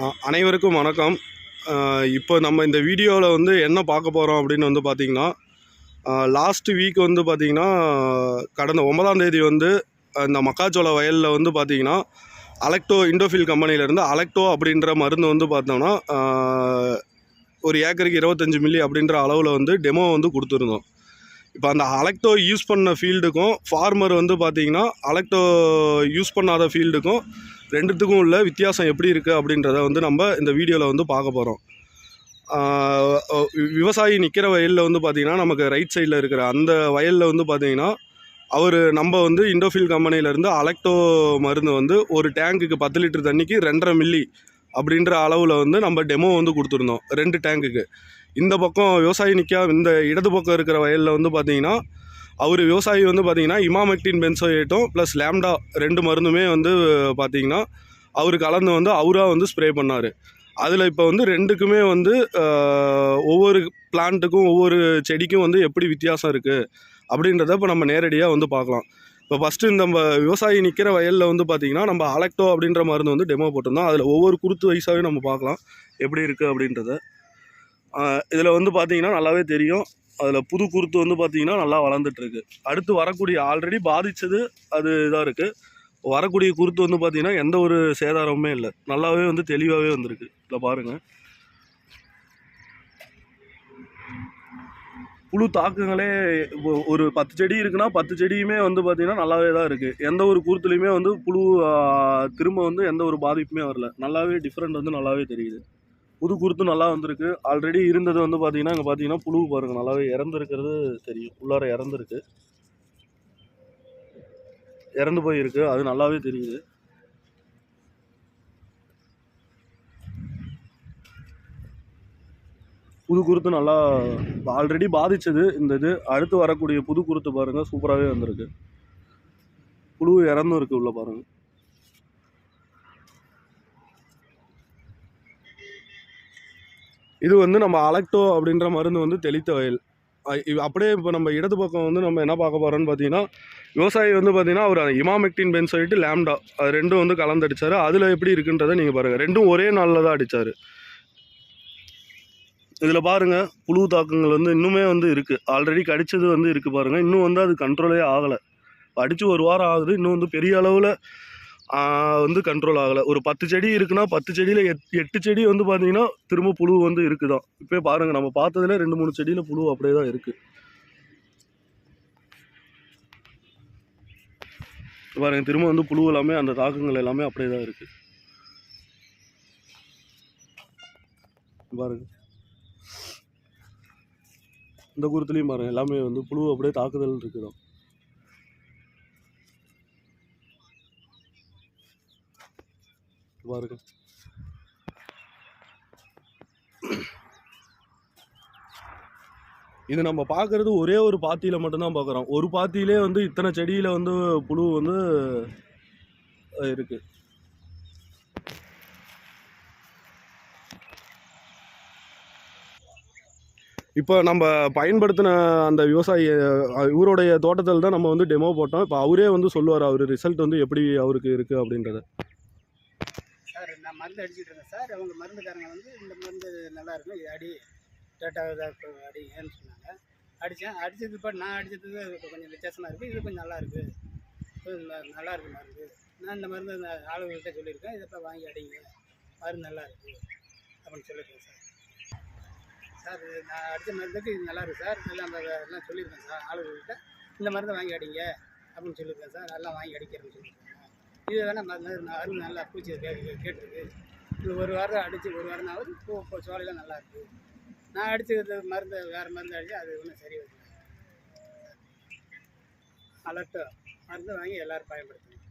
அனைவருக்கும் வணக்கம். இப்போ நம்ம இந்த வீடியோவில் வந்து என்ன பார்க்க போகிறோம் அப்படின்னு வந்து பார்த்திங்கன்னா லாஸ்ட் வீக் வந்து பார்த்திங்கன்னா கடந்த ஒன்பதாம் தேதி வந்து இந்த மக்காச்சோள வயலில் வந்து பார்த்திங்கன்னா அலெக்டோ இண்டோஃபில் கம்பெனிலேருந்து அலெக்டோ அப்படின்ற மருந்து வந்து பார்த்தோம்னா ஒரு ஏக்கருக்கு இருபத்தஞ்சி மில்லி அப்படின்ற அளவில் வந்து டெமோ வந்து கொடுத்துருந்தோம். இப்போ அந்த அலெக்டோ யூஸ் பண்ண ஃபீல்டுக்கும் ஃபார்மர் வந்து பார்த்திங்கன்னா அலெக்டோ யூஸ் பண்ணாத ஃபீல்டுக்கும் ரெண்டுத்துக்கும் உள்ள வித்தியாசம் எப்படி இருக்குது அப்படின்றத வந்து நம்ம இந்த வீடியோவில் வந்து பார்க்க போகிறோம் விவசாயி நிற்கிற வயலில் வந்து பார்த்திங்கன்னா நமக்கு ரைட் சைடில் இருக்கிற அந்த வயலில் வந்து பார்த்திங்கன்னா அவர் நம்ம வந்து இண்டோஃபில் கம்பெனியிலேருந்து அலெக்டோ மருந்து வந்து ஒரு டேங்குக்கு பத்து லிட்டர் தண்ணிக்கு ரெண்டரை மில்லி அப்படின்ற அளவில் வந்து நம்ம டெமோ வந்து கொடுத்துருந்தோம் ரெண்டு டேங்குக்கு இந்த பக்கம் விவசாயி நிற்க இந்த இடது பக்கம் இருக்கிற வயலில் வந்து பார்த்திங்கன்னா அவர் விவசாயி வந்து பார்த்திங்கன்னா இமாமெக்டின் பென்சோயேட்டும் ப்ளஸ் லேம்டா ரெண்டு மருந்துமே வந்து பார்த்திங்கன்னா அவர் கலந்து வந்து அவராக வந்து ஸ்ப்ரே பண்ணார். அதில் இப்போ வந்து ரெண்டுக்குமே வந்து ஒவ்வொரு பிளான்ட்டுக்கும் ஒவ்வொரு செடிக்கும் வந்து எப்படி வித்தியாசம் இருக்குது அப்படின்றத இப்போ நம்ம நேரடியாக வந்து பார்க்கலாம் இப்போ ஃபஸ்ட்டு இந்த நம்ம விவசாயி நிற்கிற வயலில் வந்து பார்த்திங்கன்னா நம்ம அலெக்டோ அப்படின்ற மருந்து வந்து டெமோ போட்டிருந்தோம். அதில் ஒவ்வொரு குருத்து வயசாகவே நம்ம பார்க்கலாம் எப்படி இருக்குது அப்படின்றத. இதில் வந்து பார்த்திங்கன்னா நல்லாவே தெரியும். அதில் புது குருத்து வந்து பார்த்திங்கன்னா நல்லா வளர்ந்துட்டுருக்கு. அடுத்து வரக்கூடிய ஆல்ரெடி பாதித்தது அது இதாக இருக்குது வரக்கூடிய குருத்து வந்து பார்த்திங்கன்னா எந்த ஒரு சேதாரமுமே இல்லை. நல்லாவே வந்து தெளிவாகவே வந்திருக்கு. இதில் பாருங்கள் புழு தாக்கங்களே ஒரு பத்து செடி இருக்குன்னா பத்து செடியுமே வந்து பார்த்திங்கன்னா நல்லாவே தான் இருக்குது எந்த ஒரு குருத்துலேயுமே வந்து புழு திரும்ப வந்து எந்த ஒரு பாதிப்புமே வரல. நல்லாவே டிஃப்ரெண்ட் வந்து நல்லாவே தெரியுது. புது குருத்து நல்லா வந்திருக்கு. ஆல்ரெடி இருந்தது வந்து பார்த்தீங்கன்னா இங்கே பார்த்தீங்கன்னா புழு பாருங்கள் நல்லாவே இறந்துருக்கிறது தெரியும். உள்ளார இறந்துருக்கு. இறந்து போயிருக்கு. அது நல்லாவே தெரியுது. புது குருத்து நல்லா ஆல்ரெடி பாதிச்சது இந்த இது. அடுத்து வரக்கூடிய புது குருத்து பாருங்கள் சூப்பராகவே வந்திருக்கு. புழு இறந்தும் இருக்குது உள்ளே பாருங்கள் இது வந்து நம்ம அலெக்டோ அப்படின்ற மருந்து வந்து தெளித்த வயல். அப்படியே இப்போ நம்ம இடது பக்கம் வந்து நம்ம என்ன பார்க்க போகிறோம்னு பார்த்தீங்கன்னா விவசாயி வந்து பார்த்தீங்கன்னா அவர் இமாமெக்டின் பென் சொல்லிட்டு லேம்டா அது ரெண்டும் வந்து கலந்தடிச்சாரு. அதில் எப்படி இருக்குன்றதை நீங்கள் பாருங்கள் ரெண்டும் ஒரே நாளில் தான் அடித்தார் இதில் பாருங்கள் புழு தாக்கங்கள் வந்து இன்னுமே வந்து இருக்குது ஆல்ரெடி கடிச்சது வந்து இருக்குது பாருங்கள் இன்னும் வந்து அது கண்ட்ரோலே ஆகலை. அடித்து ஒரு வாரம் ஆகுது. இன்னும் வந்து பெரிய அளவில் வந்து கண்ட்ரோல் ஆகலை. ஒரு பத்து செடி இருக்குன்னா பத்து செடியில் எட் எட்டு செடி வந்து பார்த்தீங்கன்னா திரும்ப புழு வந்து இருக்குதான். இப்போ பாருங்கள் நம்ம பார்த்ததுல ரெண்டு மூணு செடியில் புழு அப்படியே தான் இருக்குது பாருங்கள் திரும்ப வந்து புழு எல்லாமே அந்த தாக்கங்கள் எல்லாமே அப்படியே தான் இருக்குது பாருங்க. இந்த குருத்துலேயும் பாருங்கள் எல்லாமே வந்து புழு அப்படியே தாக்குதல் இருக்குதான். பாருங்க. இது நம்ம பார்க்குறது ஒரே ஒரு பாத்தியில் மட்டும்தான் பார்க்குறோம். ஒரு பாத்தியிலே வந்து இத்தனை செடியில் வந்து புழு வந்து இருக்குது இப்போ நம்ம பயன்படுத்தின அந்த விவசாயி இவருடைய தோட்டத்தில் தான் நம்ம வந்து டெமோ போட்டோம். இப்போ அவரே வந்து சொல்லுவார் அவர் ரிசல்ட் வந்து எப்படி அவருக்கு இருக்குது அப்படின்றத. சார் நான் மருந்து அடிச்சுட்டு இருக்கேன் சார். அவங்க மருந்துக்காரங்க வந்து இந்த மருந்து நல்லா இருக்கும். இது அடி டேட்டா அடிங்கன்னு சொன்னாங்க. அடித்தேன் அடித்தது இப்போ நான் அடித்தது இப்போ கொஞ்சம் வித்தியாசமாக இருக்குது இது கொஞ்சம் நல்லா இருக்குது நல்லா இருக்கு மருந்து. நான் இந்த மருந்து இந்த ஆளுங்கள்கிட்ட சொல்லியிருக்கேன். இதை இப்போ வாங்கி அடிங்க. மருந்து நல்லா இருக்குது அப்படின்னு சொல்லியிருக்கேன் சார். சார் நான் அடித்த மருந்துக்கு இது நல்லா இருக்குது சார். எல்லாம் அந்த எல்லாம் சொல்லியிருக்கேன் சார் ஆளுங்கள்கிட்ட இந்த மருந்தை வாங்கி அடிங்க அப்படின்னு சொல்லியிருக்கேன் சார். நல்லா வாங்கி அடிக்கிறேன்னு சொல்லியிருக்கேன். இது வேணால் மருந்து அருள் நல்லா பூச்சி கேட்டுருக்கு. இது ஒரு வாரம் அடித்து ஒரு வாரம் ஆகுது பூ இப்போ சோலையெல்லாம் நல்லா இருக்குது நான் அடித்து மருந்து வேறு மருந்து அடித்து அது ஒன்றும் சரி வரல அலர்ட்டு மருந்து வாங்கி எல்லோரும் பயன்படுத்தணும்.